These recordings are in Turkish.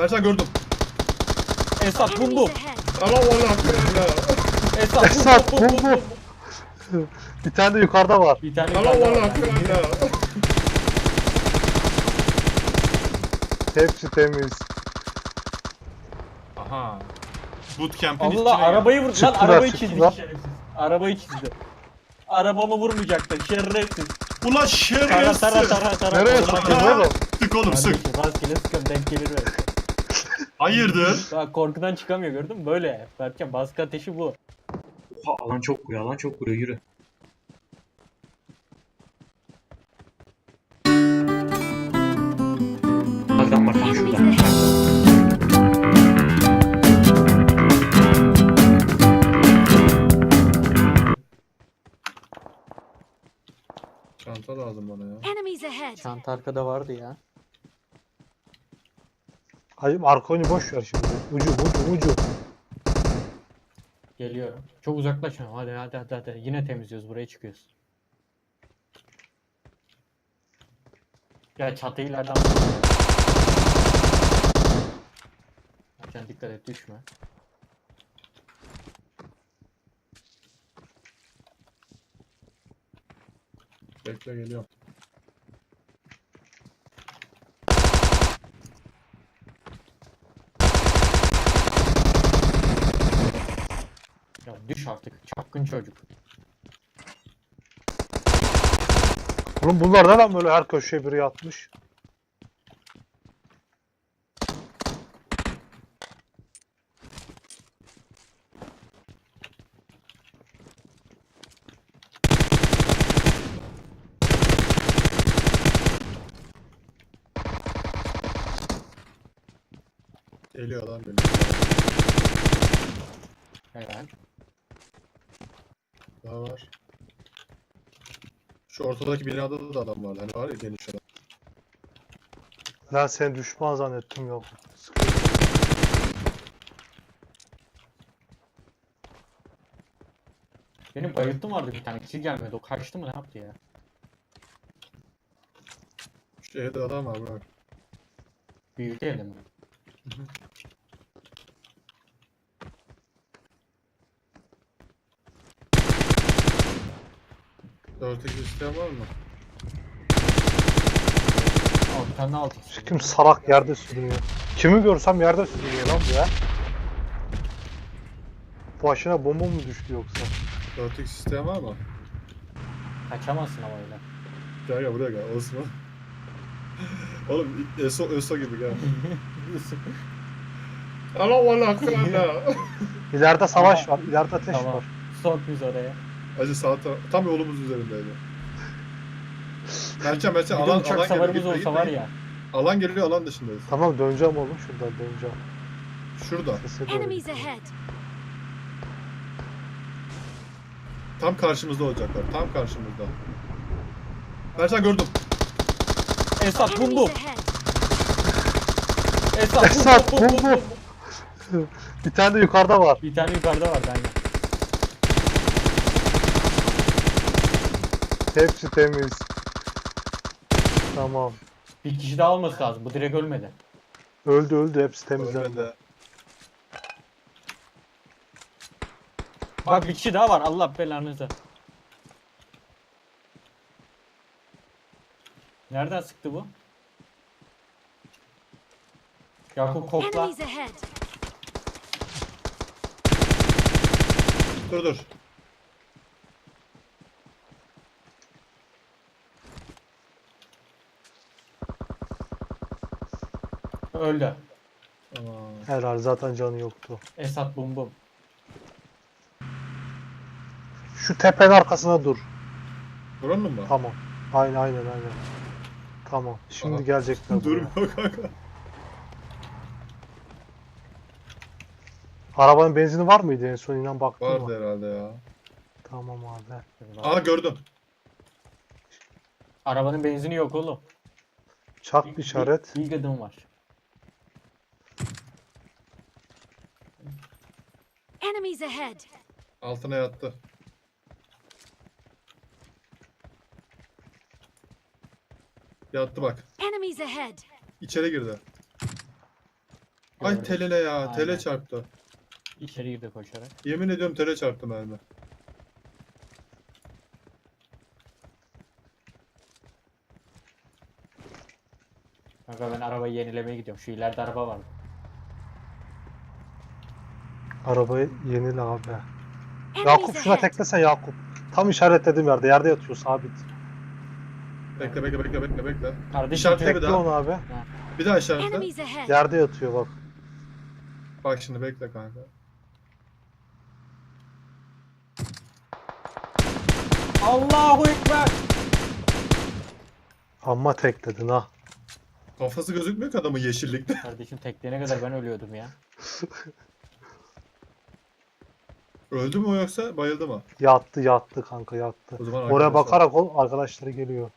Mertcan gördüm. Esat bum bum. Allah Allah. Esat Esat, bum bum bum, bum. bum. Bir tane de yukarıda var. Bir tane Allah yukarıda Allah. Hepsi temiz. Aha. Bootcamp'in Allah içine arabayı vurdu lan Çıktılar, arabayı çıktılar. çizdi şerefsiz. Arabayı çizdi. Arabamı vurmayacaktı şerefsiz. Ulan Tara şerefsiz. tara tara tara. Nereye sıktın oğlum? Sık oğlum sık. Kardeşim rastgele sıkıyorum denk gelir böyle. Hayırdır? Bak korkudan çıkamıyor gördün mü? Böyle. Berken baskı ateşi bu. Oha alan çok vuruyor alan çok vuruyor yürü. Adam var tam şurada. Çanta lazım bana ya. Enemies ahead. Çanta arkada vardı ya. Hacım arka oyunu boş ver şimdi. Ucu ucu ucu. Geliyorum. Çok uzaklaşma. Hadi hadi hadi hadi. Yine temizliyoruz. Buraya çıkıyoruz. Ya çatıyı ileriden Sen dikkat et düşme. Bekle geliyorum. Ya düş artık. Çapkın çocuk. Oğlum bunlar da lan böyle her köşeye biri yatmış. Geliyor adam geliyor. Helal. Daha var. Şu ortadaki binada da adam vardı. Hani var ya geniş adam. Lan seni düşman zannettim yok. Benim bayılttım vardı bir tane. Kişi gelmedi. O kaçtı mı ne yaptı ya? Şu evde adam var bak. Büyük elde mi? Dört iki isteyen var mı? Al bir tane alt Şu Kim salak yerde sürünüyor. Kimi görsem yerde sürünüyor lan bu ya. Başına bomba mı düştü yoksa? İki isteyen var mı? Kaçamazsın ama öyle. Gel gel buraya gel. Osman. Oğlum Eso, Eso gibi gel. Allah Allah ya. İleride savaş var. ileride ateş tamam. var. Sok biz oraya. Acı sağ taraf, tam yolumuz üzerindeydi. Mertcan Mertcan Bir de alan, uçak alan savarımız geliyor. olsa Gitme, var gitme. ya. Alan geliyor alan dışındayız. Tamam döneceğim oğlum şuradan döneceğim. Şurada. Sese doğru. Enemies ahead. Tam karşımızda olacaklar. Tam karşımızda. Mertcan gördüm. Esat bum bum. Ahead. Esat bum Esat, bum. Bir tane de yukarıda var. Bir tane yukarıda var aynen. Hepsi temiz. Tamam. Bir kişi daha olması lazım. Bu direkt ölmedi. Öldü öldü hepsi temizlendi. Ölmedi. Bak bir kişi daha var. Allah belanızı. Nereden sıktı bu? Yakup kokla. Enemies ahead. Dur dur. Öldü. Tamam. Helal zaten canı yoktu. Esat bum bum. Şu tepenin arkasına dur. Buranın mı? Tamam. Aynen aynen aynen. Tamam. Şimdi Aha. gelecekler buraya. Durmuyor kanka. Arabanın benzini var mıydı en son inan baktın mı? Vardı herhalde ya. Tamam abi. Aa gördüm. Arabanın benzini yok oğlum. Çak bir işaret. İlk adım var. Enemies ahead. Altına yattı. Yattı bak. Enemies ahead. İçeri girdi. Ay Gördüm. telele ya. Aynen. Tele çarptı. İçeri girdi koşarak. Yemin ediyorum tele çarptı mermi. Kanka ben arabayı yenilemeye gidiyorum. Şu ileride araba var. Arabayı yenile abi. Yakup şuna teklesen Yakup. Tam işaretlediğim yerde. Yerde yatıyor sabit. Bekle bekle bekle bekle bekle. Kardeşim İşaretle bir daha. onu abi. Bir daha işaretle. Enemies ahead. Yerde yatıyor bak. Bak şimdi bekle kanka. Allahu Ekber. Amma tekledin ha. Kafası gözükmüyor ki adamın yeşillikte. Kardeşim tekleyene kadar ben ölüyordum ya. Öldü mü o yoksa bayıldı mı? Yattı yattı kanka yattı. O zaman Oraya arkadaşlar- bakarak ol arkadaşları geliyor.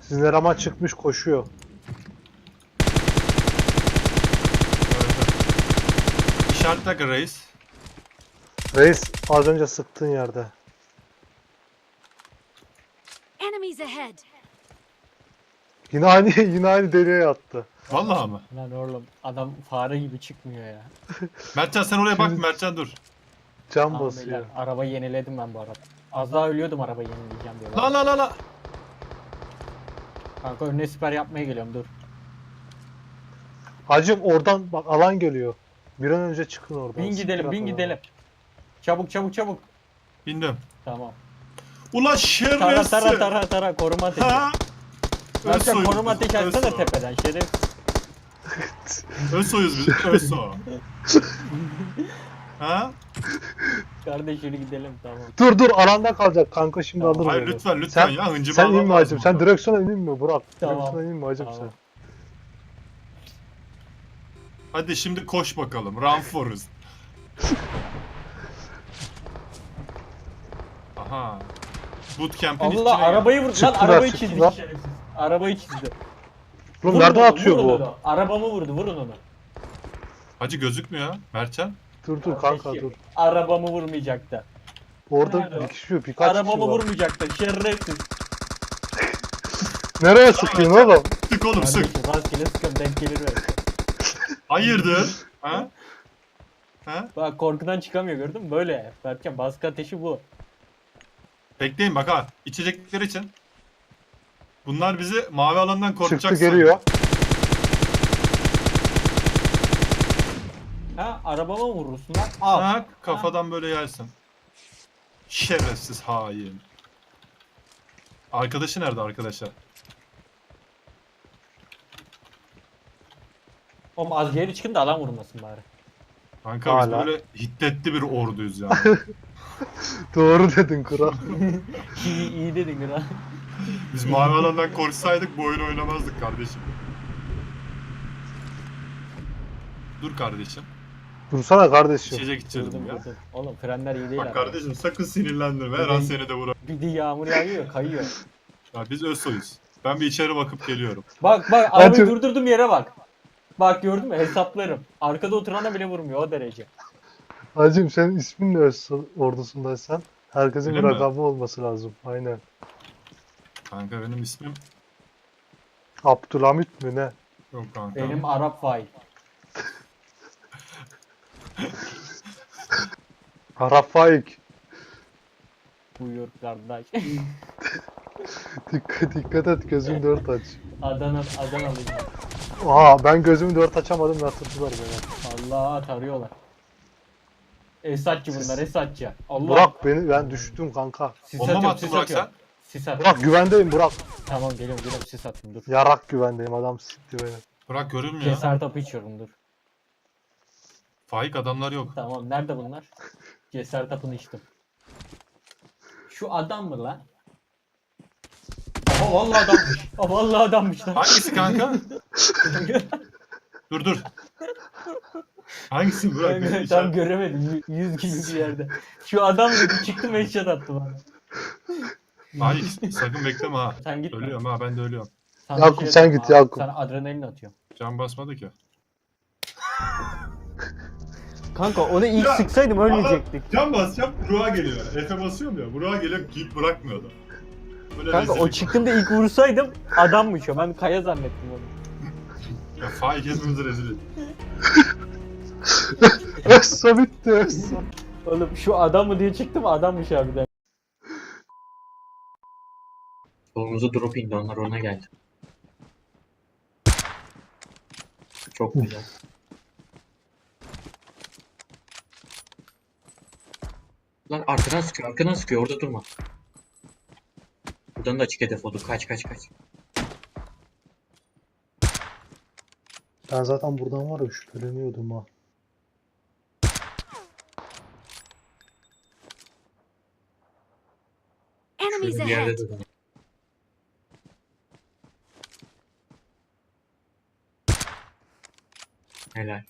Sizin eleman çıkmış koşuyor. İşaretle reis. Reis az önce sıktığın yerde. Enemies ahead. Yine aynı yine aynı deliğe yattı. Vallahi mı? Lan oğlum adam fare gibi çıkmıyor ya. Mertcan sen oraya bak Mertcan dur. Can Tamam basıyor. beyler, arabayı yeniledim ben bu arada. Az daha ölüyordum arabayı yenileyeceğim diye. La la la la. Kanka önüne siper yapmaya geliyorum dur. Hacım oradan bak alan geliyor. Bir an önce çıkın oradan. Bin gidelim bin gidelim. Çabuk çabuk çabuk. Bindim. Tamam. Ula Tara şerefsiz. tara tara tara koruma ateşi. Ha? Mertcan Özsoy'uz koruma ateşi açsana Özsoy. tepeden şerif. Özsoy'uz biz. Özsoy. ha? Kardeş yürü gidelim tamam. Dur dur alanda kalacak kanka şimdi Tamam. alır Hayır beni. lütfen lütfen Sen- ya hıncımı Sen almam inme lazım hacım. Sen direksiyona inme Burak. Tamam. Direksiyona inme hacım Tamam. sen. Hadi şimdi koş bakalım. Run Forest. Aha. Bootcamp'in Allah içine arabayı vur. Lan arabayı çizdi şerefsiz. Arabayı çizdi. Oğlum Vurun nereden onu, atıyor vurun bu? onu. Arabamı vurdu vurun onu. Hacı gözükmüyor. Mertcan. Dur dur kanka dur. Arabamı vurmayacaktı. Orada Nerede o? bir kişi yok. Birkaç Arabamı kişi var. vurmayacaktı. Şerefsiz. Nereye sıkıyorsun oğlum? Sık oğlum sık. Kardeşim rastgele sıkıyorum denk gelir belki. Hayırdır? Ha? Ha? Bak korkudan çıkamıyor gördün mü? Böyle. Berkcan baskı ateşi bu. Bekleyin bak ha. İçecekler için. Bunlar bizi mavi alandan korkacak Çıktı sanıyor. geliyor. Ha arabama mı vurursun lan? Al. Ha, kafadan böyle yersin. Şerefsiz hain. Arkadaşı nerede arkadaşlar? Oğlum az geri çıkın da alan vurmasın bari. Kanka biz Hala. böyle hiddetli bir orduyuz ya. Doğru dedin kral. iyi, iyi dedin kral. Biz mavi alandan korksaydık bu oyunu oynamazdık kardeşim. Dur kardeşim. Dursana kardeşim. İçecek içelim Durdum ya. durdum. Oğlum frenler iyi değil Bak abi. kardeşim sakın sinirlendirme. Her an seni de vurar. Bir de yağmur yağıyor kayıyor. Ya biz Özsoy'uz. Ben bir içeri bakıp geliyorum. Bak bak arabayı Hadi. durdurdum yere bak. Bak gördün mü hesaplarım. Arkada oturana bile vurmuyor o derece. Hacım senin ismin ne öz ordusundaysan? Herkesin Öyle bir mi? rakamı olması lazım. Aynen. Kanka benim ismim Abdülhamit mi ne? yok kanka. Benim Arap fail. Arap Faik. Buyur kardeş. Dikkat, dikkat et gözün dört aç. Adana Adanalıyım. Aha ben gözümü dört açamadım yatırdılar beni. Allah tarıyorlar. Esatçı bunlar Esatçı. Allah. Burak beni ben düştüm kanka. Sis Bomba mı attın Burak sen? Sis at. Burak güvendeyim Burak. Tamam geliyorum geliyorum sis atayım dur. Yarak güvendeyim adam sikti beni. Bırak görünmüyor. Cesaret hapı içiyorum dur. Faik adamlar yok. Tamam nerede bunlar? Cesaret hapını içtim. Şu adam mı lan? Aa vallahi adammış. Aa vallahi adammış lan. Hangisi kanka? dur dur. Hangisi Burak? Ben tam göremedim. Yüz gibi bir yerde. Şu adam dedi çıktım headshot attı bana. Faik sakın bekleme ha. Sen git. Ölüyorum ha ben de ölüyorum. Sana Yakup, şey sen git, abi. Yakup. Sana adrenalin atıyorum. Can basmadı ki. Kanka onu ilk Ya, sıksaydım ölmeyecektik. Can basacağım Burak'a geliyor. Efe basıyorum ya. Burak'a geliyor git bırakmıyordu. Böyle Kanka o rezillik. çıktığımda ilk vursaydım adammış o. Ben kaya zannettim onu. Ya faik hepimizi rezil etti. Össa bitti Össa. Oğlum şu adam mı diye çıktım adammış harbiden. Solumuza drop indi onlar ona geldi. Çok güzel. Lan arkadan sıkıyor, arkadan sıkıyor. Orada durma. Buradan da açık hedef oldu. Kaç kaç kaç. Ben zaten buradan var ya şüpheleniyordum ha. Enemies Şöyle bir yerde ahead. Helal.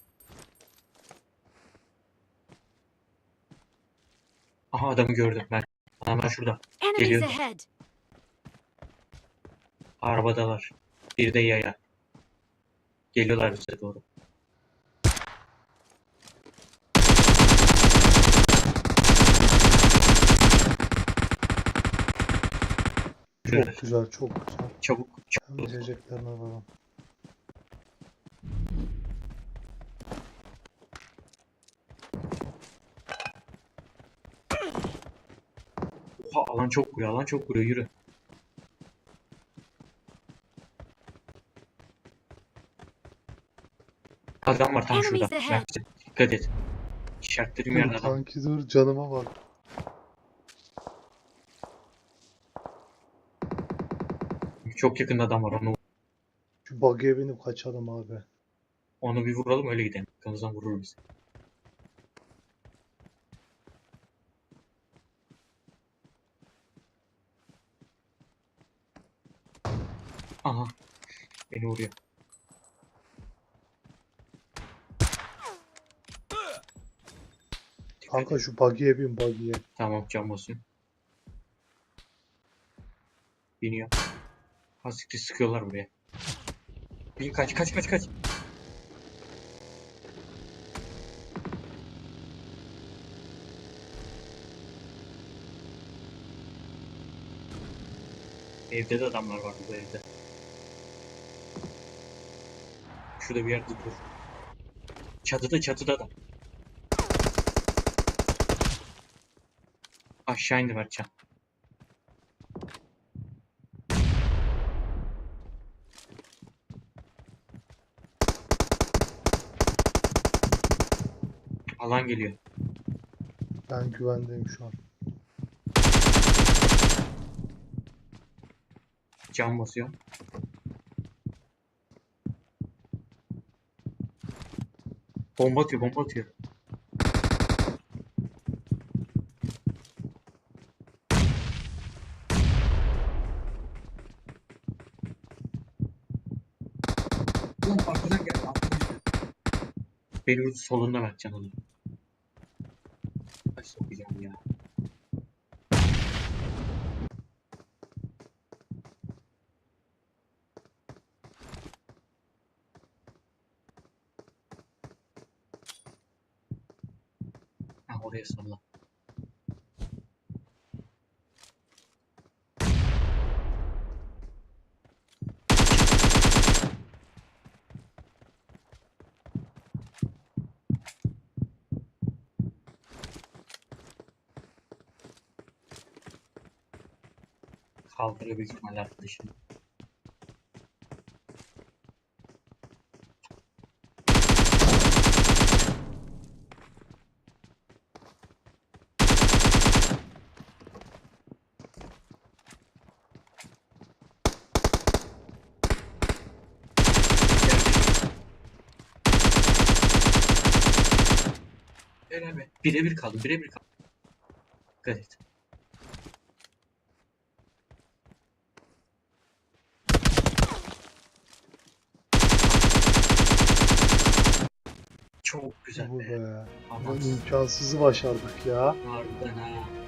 Aha adamı gördüm ben. Adamlar şurada. Geliyor. Arabadalar. Bir de yaya. Geliyorlar bize doğru. Çok güzel çok güzel. Çabuk, Hem çabuk. içeceklerini alalım. Oha alan çok vuruyor, alan çok vuruyor. Yürü. Adam var tam şurada. Mert'e. Dikkat et. İşaretlediğim yerde adam. Kanki dur canıma bak. Çok yakında adam var. Onu Şu buggy'e binip kaçalım abi. onu bir vuralım öyle gidelim. Arkamızdan vurur bizi. Aha. Beni vuruyor. Kanka şu buggy'e bin buggy'e. Tamam can basıyorum. Biniyor. Hasiktir sıkıyorlar buraya. Bin kaç kaç kaç kaç. Evde de adamlar var bu evde. Şurada bir yerde dur. Çatıda çatıda adam. Aşağı indi Mertcan. Alan geliyor. Ben güvendeyim şu an. Can basıyor. Bomba atıyor, bomba atıyor. Oğlum arkadan geldi, arkadan geldi. Beni vurdu solunda Mertcan onu. Ay sokacağım ya. Oraya salla. Kaldırıyor arkadaşım. Be. Birebir kaldım, birebir kaldım. Dikkat et. Çok güzel Bu be. be. Aman Bu imkansızı başardık ya. harbiden ha.